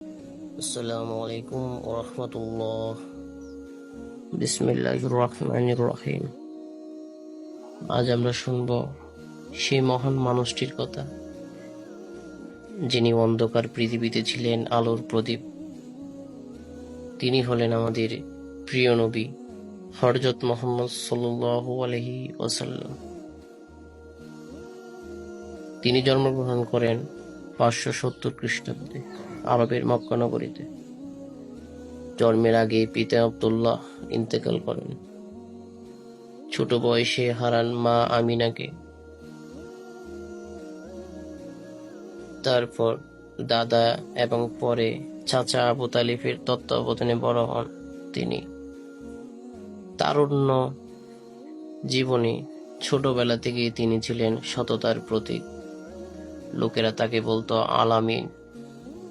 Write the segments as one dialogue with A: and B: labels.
A: আসসালামু আলাইকুম ওরহমতুল্লাহ আজ আমরা শুনব সেই মহান মানুষটির কথা, যিনি অন্ধকার পৃথিবীতে ছিলেন আলোর প্রদীপ। তিনি হলেন আমাদের প্রিয় নবী হরজত মোহাম্মদ সাল্লাল্লাহু আলহি ওসাল্লাম তিনি জন্মগ্রহণ করেন পাঁচশো সত্তর খ্রিস্টাব্দে। আরবের মক্কা নগরীতে। জন্মের আগে পিতা আবদুল্লাহ ইন্তেকাল করেন। ছোট বয়সে হারান মা আমিনাকে। তারপর দাদা এবং পরে চাচা আবু তালিফের তত্ত্বাবধানে বড় হন তিনি। তারুণ্য জীবনে ছোটবেলা থেকেই তিনি ছিলেন সততার প্রতীক। লোকেরা তাকে বলতো আলামিন।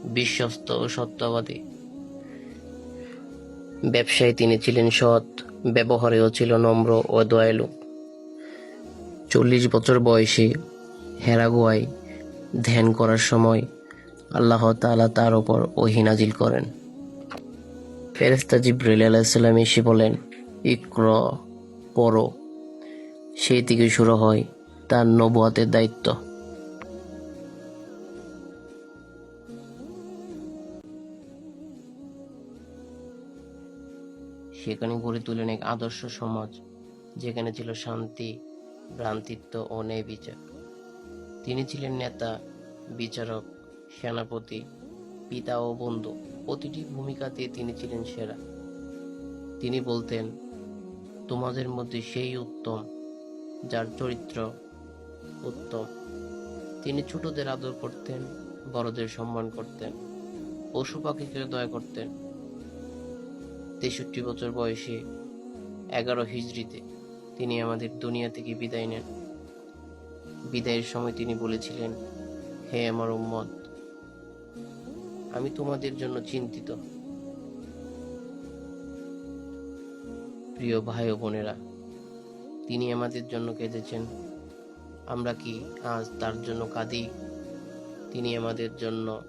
A: বিশ্বস্ত ও সত্যবাদী। ব্যবসায় তিনি ছিলেন সৎ, ব্যবহারেও ছিল নম্র ও দয়ালু। চল্লিশ বছর বয়সে হেরাগুয়ায় ধ্যান করার সময় আল্লাহ তালা তার ওপর ওহিনাজিল করেন। ফেরেস্তা জিব্রাইল আলাইসাল্লাম এসে বলেন, ইক্র, পড়ো। সেই থেকে শুরু হয় তার নবুয়াতের দায়িত্ব। সেখানে গড়ে তোলেন এক আদর্শ সমাজ, যেখানে ছিল শান্তি, ভ্রান্তিত্ব ও ন্যায় বিচার। তিনি ছিলেন নেতা, বিচারক, সেনাপতি, পিতা ও বন্ধু, প্রতিটি ভূমিকাতে তিনি ছিলেন সেরা। তিনি বলতেন, তোমাদের মধ্যে সেই উত্তম, যার চরিত্র উত্তম। তিনি ছোটদের আদর করতেন, বড়দের সম্মান করতেন, পশু পাখিকে দয়া করতেন। তেষট্টি বছর বয়সে এগারো হিজড়িতে তিনি আমাদের দুনিয়া থেকে বিদায় নেন। বিদায়ের সময় তিনি বলেছিলেন, হে আমার উম্মত, আমি তোমাদের জন্য চিন্তিত। প্রিয় ভাই বোনেরা, তিনি আমাদের জন্য কেঁদেছেন। আমরা কি আজ তার জন্য কাঁদি? তিনি আমাদের জন্য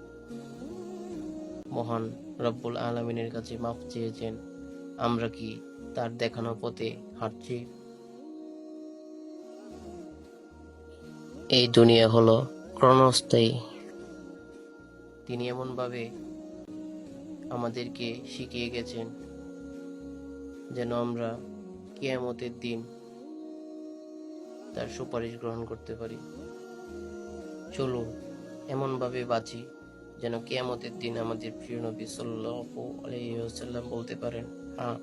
A: মহান রব্বুল আলমিনের কাছে মাফ চেয়েছেন। আমরা কি তার দেখানো পথে হাঁটছি? এই দুনিয়া হলো ক্রণস্থায়ী তিনি এমনভাবে আমাদেরকে শিখিয়ে গেছেন, যেন আমরা কেয়ামতের দিন তার সুপারিশ গ্রহণ করতে পারি। চলুন, এমনভাবে বাঁচি। যেন কেয়ামতের দিন আমাদের প্রিয় নবী সাল্লাল্লাহু আলাইহি ওয়াসাল্লাম বলতে পারেন হ্যাঁ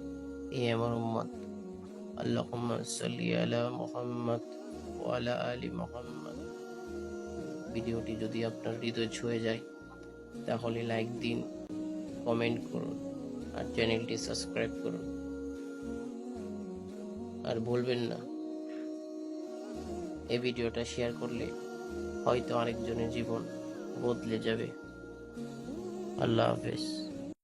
A: এ আমার উম্মত, আল্লাহুম্মা সাল্লি আলা মুহাম্মদ ওয়া আলা আলি মুহাম্মদ। ভিডিওটি যদি আপনার হৃদয় ছুঁয়ে যায়, তাহলে লাইক দিন, কমেন্ট করুন, আর চ্যানেলটি সাবস্ক্রাইব করুন। আর ভুলবেন না, এই ভিডিওটা শেয়ার করলে হয়তো আরেকজনের জীবন বদলে যাবে। আল্লাহ হাফেজ